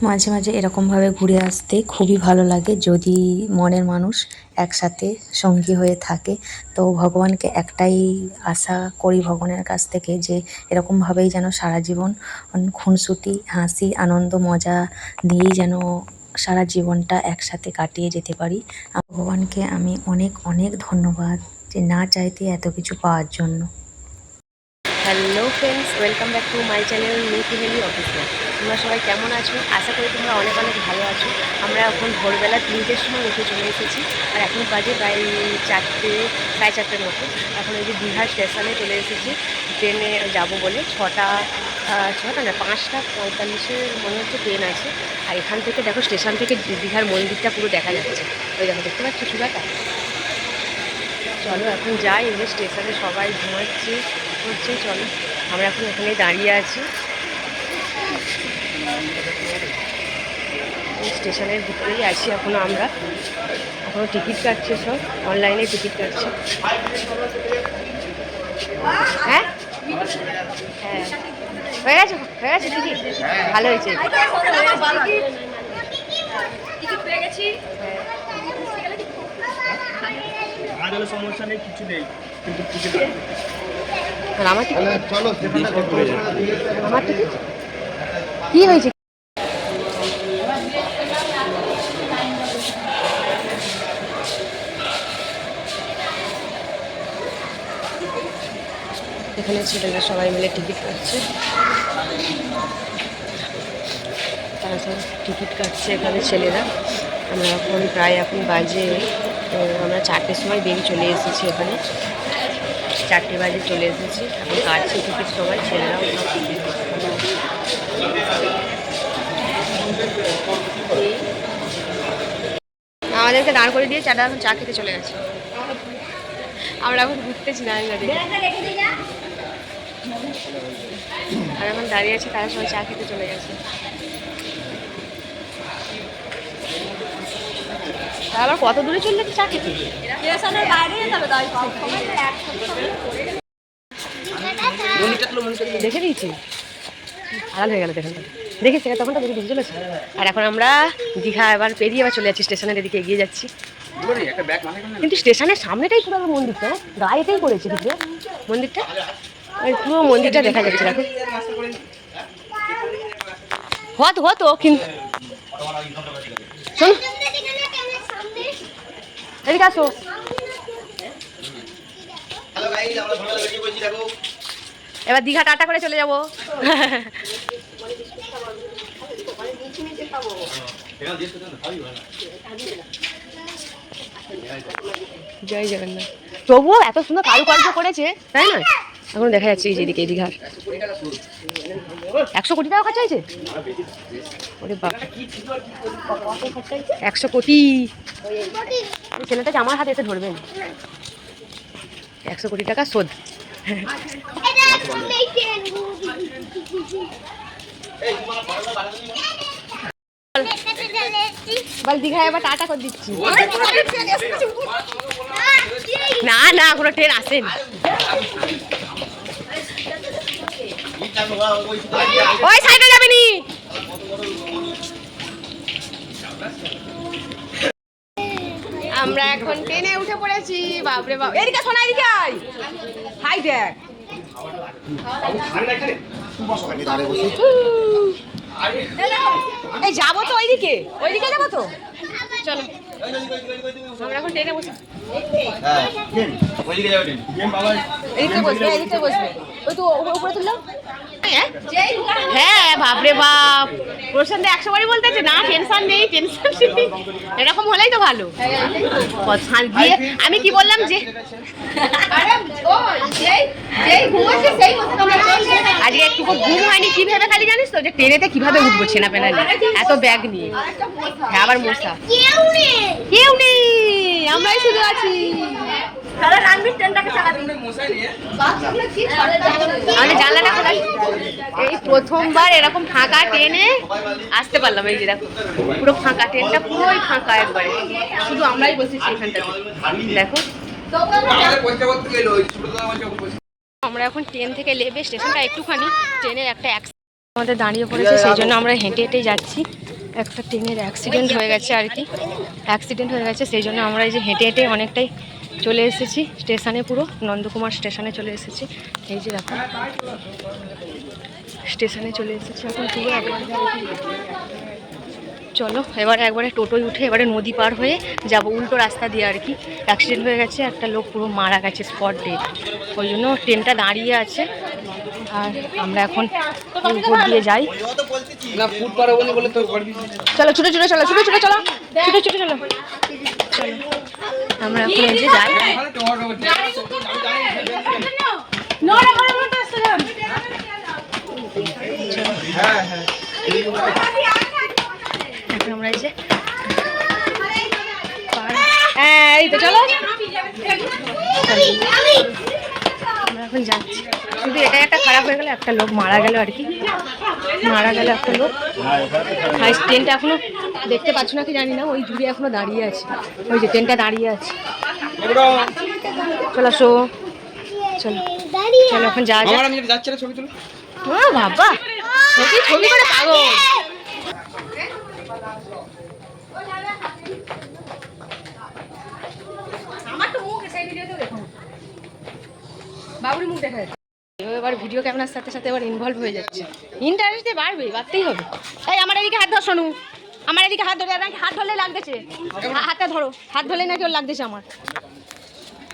মাঝে মাঝে এরকমভাবে ঘুরে আসতে খুবই ভালো লাগে যদি মনের মানুষ একসাথে সঙ্গী হয়ে থাকে। তো ভগবানকে একটাই আশা করি ভগবানের কাছ থেকে যে এরকমভাবেই যেন সারা জীবন খুনসুটি, হাসি, আনন্দ, মজা দিয়েই যেন সারা জীবনটা একসাথে কাটিয়ে যেতে পারি। ভগবানকে আমি অনেক অনেক ধন্যবাদ যে না চাইতে এত কিছু পাওয়ার জন্য। Hello friends welcome back to my channel নিউটি হেলি অফিসিয়াল তোমরা সবাই কেমন আছো? আশা করি তোমরা অনেক অনেক ভালো আছো। আমরা এখন ভোরবেলা তিনটের সময় উঠে চলে এসেছি। আর এখন বাজে প্রায় চারটে, সাড়ে চারটের মতো। এখন ওই যে দীঘা স্টেশনে চলে এসেছি। ট্রেনে যাব বলে ছটা ছটা না, পাঁচটা পঁয়তাল্লিশের মনে হচ্ছে ট্রেন আছে। আর এখান থেকে দেখো স্টেশন থেকে দীঘার মন্দিরটা পুরো দেখা যাচ্ছে। ওই দেখো, দেখতে পাচ্ছ চূড়াটা চলো এখন যাই এই স্টেশনে সবাই ঘুমাচ্ছে। হচ্ছে চলো আমরা এখন এখানে দাঁড়িয়ে আছি। এই স্টেশনের ভিতরেই আছি এখনও আমরা। এখনও টিকিট কাটছে সব অনলাইনে টিকিট কাটছে। হ্যাঁ? হ্যাঁ। হয়ে গেছে হয়ে গেছে টিকিট? ভালো হয়েছে। আর হলে সমস্যা নেই কিছু নেই। কিন্তু টিকিট আর আমার টিকিট চলো আমার টিকিট কি হয়েছে? এখানে ছেলেরা সবাই মিলে টিকিট কাটছে। তারা সব টিকিট কাটছে এখানে ছেলেরা। আমরা এখন প্রায় এখন বাজে আমরা চারটের সময় বেরিয়ে চলে এসেছি এখানে। চারটে বাজে চলে এসেছি। এখন কাটছে টিকিট সবাই, ছেলেরাও আমাদেরকে দাঁড় করে দিয়ে চাটা এখন চা খেতে চলে গেছে। আমরা এখন ঘুরতেছি না আর এখন দাঁড়িয়ে আছে, তারা সবাই চা খেতে চলে গেছে। আবার কত দূরে চললে চা খেতে দেখে দিয়েছি। আড়াল হয়ে গেল দেখেন। দেখেছি তখনটা দেখে বুঝে চলেছে। আর এখন আমরা দীঘা এবার পেরিয়ে এবার চলে যাচ্ছি স্টেশনের এদিকে এগিয়ে যাচ্ছি। কিন্তু স্টেশনের সামনেটাই পুরো মন্দিরটা হ্যাঁ? গায়েতেই করেছে কিন্তু মন্দিরটা? ওই পুরো মন্দিরটা দেখা যাচ্ছে। দেখো হত হতো কিন্তু শোন। এদিকে আসো। এবার দীঘা টাটা করে চলে যাব। জয় জগন্নাথ। তবুও এত সুন্দর কারুকার্য করেছে তাই না এখন দেখা যাচ্ছে এই যেদিকে এই দীঘার একশো কোটি টাকা খরচা হয়েছে? ওরে বাপ। একশো কোটি। ওই ছেলেটাকে আমার হাতে এসে ধরবেন একশো কোটি টাকা শোধ। দীঘায় টাটা করে দিচ্ছি। না না, কোনো ট্রেন আসেনি। ওই সাইডে যাবে নি। আমরা এখন ট্রেনে উঠে পড়েছি বাপরে বাপ। এদিকে শোনা এদিকে আয়। হাই দেখ। এই যাব তো ওইদিকে। ওইদিকে যাব তো? চলো। আমরা এখন ট্রেনে বসে। এদিকে বসবে এদিকে বসবে। ওই তো উপরে- উপরে তুললাম। হ্যাঁ বাপরে বাপ। প্রশান্ত একশো বারই বলতেছে না টেনশন নেই টেনশন নেই। এরকম হলেই তো ভালো। দিয়ে আমি কি বললাম যে আজকে একটু ঘুম হয়নি কি ভেবে খালি জানিস তো যে ট্রেনেতে কীভাবে উঠবো ছেনা পেনা এত ব্যাগ নিয়ে। হ্যাঁ আবার মশা। কেউ নেই আমরাই শুধু আছি। আমাদের জানলাটা খোলা এই প্রথমবার এরকম ফাঁকা ট্রেনে আসতে পারলাম, এই যে দেখো। পুরো ফাঁকা, ট্রেনটা পুরোই ফাঁকা একবারে। শুধু আমরাই বসেছি এখানটাতে। দেখো। আমরা এখন ট্রেন থেকে লেবে স্টেশনটা একটুখানি ট্রেনের একটা আমাদের দাঁড়িয়ে পড়েছে, সেই জন্য আমরা হেঁটে হেঁটে যাচ্ছি। একটা ট্রেনের অ্যাক্সিডেন্ট হয়ে গেছে আর কি। অ্যাক্সিডেন্ট হয়ে গেছে, সেই জন্য আমরা এই যে হেঁটে হেঁটে অনেকটাই চলে এসেছি স্টেশনে পুরো নন্দকুমার স্টেশনে চলে এসেছি। এই যে দেখো স্টেশনে চলে এসেছি এখন পুরো চলো এবার একবারে টোটোয় উঠে এবারে নদী পার হয়ে যাব উল্টো রাস্তা দিয়ে আর কি। অ্যাক্সিডেন্ট হয়ে গেছে একটা লোক পুরো মারা গেছে স্পট ডেট ওই জন্য ট্রেনটা দাঁড়িয়ে আছে। আর আমরা এখন উপর দিয়ে যাই। চলো ছুটে ছুটে চলো ছুটে ছুটে চলো। ছুটে ছুটে চলো। আমরা এখন এই যে যাই। আমরা এই যে হ্যাঁ এই তো চলো। আমরা এখন শুধু এটা একটা খারাপ হয়ে গেল একটা লোক মারা গেল আর কি। মারা গেল একটা লোক। আর ট্রেনটা এখনও দেখতে পাচ্ছ না কি জানি না ওই জুড়ে এখনও দাঁড়িয়ে আছে। ওই যে ট্রেনটা দাঁড়িয়ে আছে। চলো শো। চলো। চলো এখন যা যাচ্ছি না ছবি তুলো ও বাবা! ছবি ছবি করে পাগল? বাবুর মুখ দেখা এবার ভিডিও ক্যামেরার সাথে সাথে এবার ইনভলভ হয়ে যাচ্ছে। ইন্টারেস্টে বাড়বে, বাড়তেই হবে। এই, আমার এদিকে হাত ধর শোনু আমার এদিকে হাত ধরে হাত ধরলে লাগতেছে। হাতটা ধরো। হাত ধরলে নাকি ওর লাগতেছে আমার।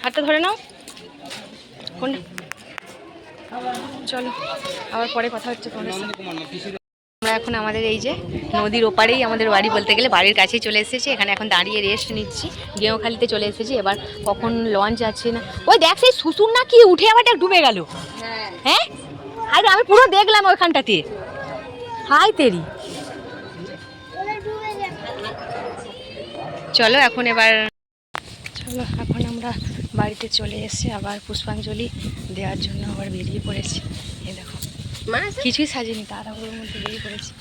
হাতটা ধরে নাও। কোনটা চলো, আবার পরে কথা হচ্ছে। আমরা এখন আমাদের এই যে নদীর ওপারেই আমাদের বাড়ি বলতে গেলে, বাড়ির কাছেই চলে এসেছি। এখানে এখন দাঁড়িয়ে রেস্ট নিচ্ছি। গেঁওখালিতে চলে এসেছি। এবার কখন লঞ্চ আছে না ওই দেখ সেই শুশুর না কি উঠে আবার ডুবে গেল। হ্যাঁ? আরে আমি পুরো দেখলাম ওইখানটাতে। হাই তেরি। চলো এখন এবার চলো এখন আমরা বাড়িতে চলে এসে আবার পুষ্পাঞ্জলি দেওয়ার জন্য আবার বেরিয়ে পড়েছি। এই দেখো কিছুই সাজিনি তাড়াহুড়োর মধ্যে বেরিয়ে পড়েছি।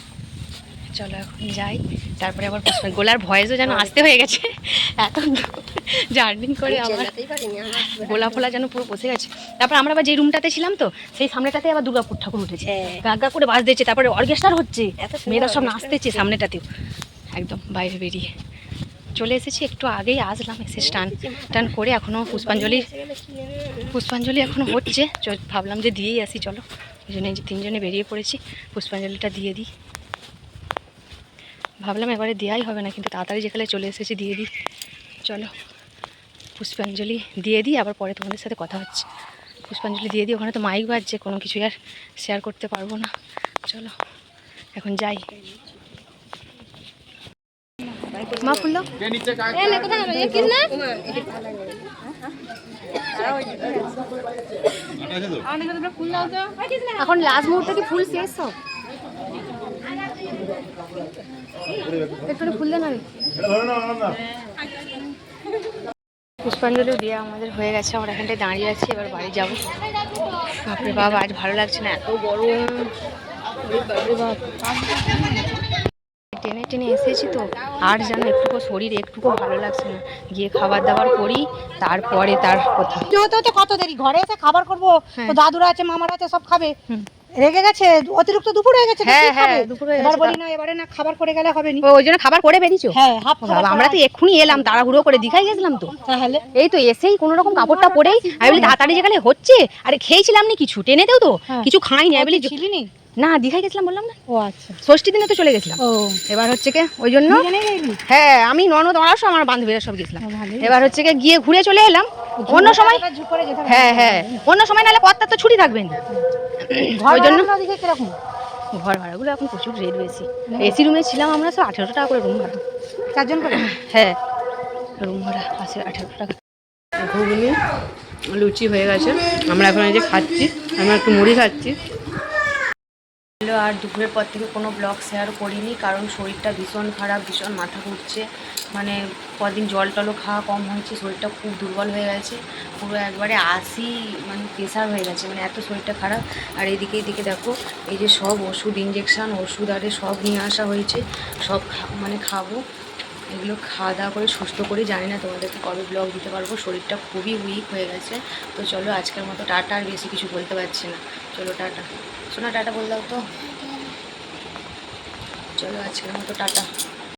চলো এখন যাই। তারপরে আবার পুষ্পা গোলার ভয়েসও যেন আসতে হয়ে গেছে। এত জার্নিং করে আবার গোলা ফোলা যেন পুরো বসে গেছে। তারপর আমরা আবার যে রুমটাতে ছিলাম তো সেই সামনেটাতে আবার দুর্গাপুর ঠাকুর উঠেছে। গাগা করে বাস দিয়েছে তারপরে অর্কেস্ট্রার হচ্ছে। মেয়েরা সব নাচতেছে সামনেটাতেও। একদম বাইরে বেরিয়ে। চলে এসেছি একটু আগেই আসলাম এসে স্টান টান করে এখনও পুষ্পাঞ্জলি পুষ্পাঞ্জলি এখনও হচ্ছে। ভাবলাম যে দিয়েই আসি চলো। ওই জন্য তিনজনে বেরিয়ে পড়েছি। পুষ্পাঞ্জলিটা দিয়ে দিই। ভাবলাম এবারে দেওয়াই হবে না কিন্তু তাড়াতাড়ি যেখানে চলে এসেছি দিয়ে দিই। চলো পুষ্পাঞ্জলি দিয়ে দিই আবার পরে তোমাদের সাথে কথা হচ্ছে। পুষ্পাঞ্জলি দিয়ে দিই, ওখানে তো মাইক বাজছে, কোনো কিছুই আর শেয়ার করতে পারব না। চলো, এখন যাই। মা ফুল দাও কে নিচে কাজ এখন লাস্ট মুহূর্তে কি ফুল শেষ সব? একটু ফুল দে না রে পুষ্পাঞ্জলি দিয়ে আমাদের হয়ে গেছে আমরা এখানটায় দাঁড়িয়ে আছি এবার বাড়ি যাব। বাপরে বাবা আজ ভালো লাগছে না এত গরম। টেনে টেনে এসেছি তো আর যেন একটুকু শরীর একটুকু ভালো লাগছে না। গিয়ে খাবার দাবার করি তারপরে তার কথা। হতে হতে কত দেরি? ঘরে এসে খাবার করব হ্যাঁ। দাদুরা আছে মামারা আছে সব খাবে। রেগে গেছে অতিরিক্ত দুপুর হয়ে গেছে হ্যাঁ, হ্যাঁ, দুপুর হয়ে এবার গেছে, বলি না এবারে না খাবার করে গেলে হবে নি। ওই জন্য খাবার করে বেরিয়েছো? হ্যাঁ হাফ আমরা তো এক্ষুনি এলাম তাড়াহুড়ো করে দীঘায় গেছিলাম তো। তাহলে? এই তো এসেই কোনো রকম কাপড়টা পরেই আমি বলি তাড়াতাড়ি যেখানে হচ্ছে আরে খেয়েছিলাম না কিছু টেনেতেও তো হ্যাঁ। কিছু খাইনি আমি বলি ছিলি নি দীঘায় গেছিলাম বললাম না। ও আচ্ছা। ষষ্ঠী দিনে তো চলে গেছিলাম। ও। এবার হচ্ছে কে ওই জন্য হ্যাঁ আমি ননদ সব আমার বান্ধবীরা সব গেছিলাম। এবার হচ্ছে কে গিয়ে ঘুরে চলে এলাম। অন্য সময়। হ্যাঁ হ্যাঁ। অন্য সময় নাহলে কর্তার তো ছুটি থাকবেন ওই জন্য ঘর ভাড়াগুলো এখন প্রচুর রেট বেশি। এসি রুমে ছিলাম আমরা সব আঠেরোশো টাকা করে রুম ভাড়া। চারজন করে? হ্যাঁ রুম ভাড়া আছে আঠেরো টাকা। ঘুগনি লুচি হয়ে গেছে। আমরা এখন এই যে খাচ্ছি আমরা একটু মুড়ি খাচ্ছি। আর দুপুরের পর থেকে কোনো ব্লগ শেয়ার করিনি, কারণ শরীরটা ভীষণ খারাপ, ভীষণ মাথা ঘুরছে। মানে কদিন জল টলও খাওয়া কম হয়েছে, শরীরটা খুব দুর্বল হয়ে গেছে। পুরো একবারে আসি মানে প্রেশার হয়ে গেছে মানে এত শরীরটা খারাপ। আর এদিকে এদিকে দেখো, এই যে সব ওষুধ ইঞ্জেকশান ওষুধ আরে সব নিয়ে আসা হয়েছে। সব মানে খাব। এগুলো খাওয়া দাওয়া করে সুস্থ করে, জানি না তোমাদেরকে কবে ব্লগ দিতে পারব। শরীরটা খুবই উইক হয়ে গেছে। তো চলো আজকের মতো টাটা, আর বেশি কিছু বলতে পারছি না। চলো টাটা। শোনা টাটা বল দাও তো। চলো আজকের মতো টাটা।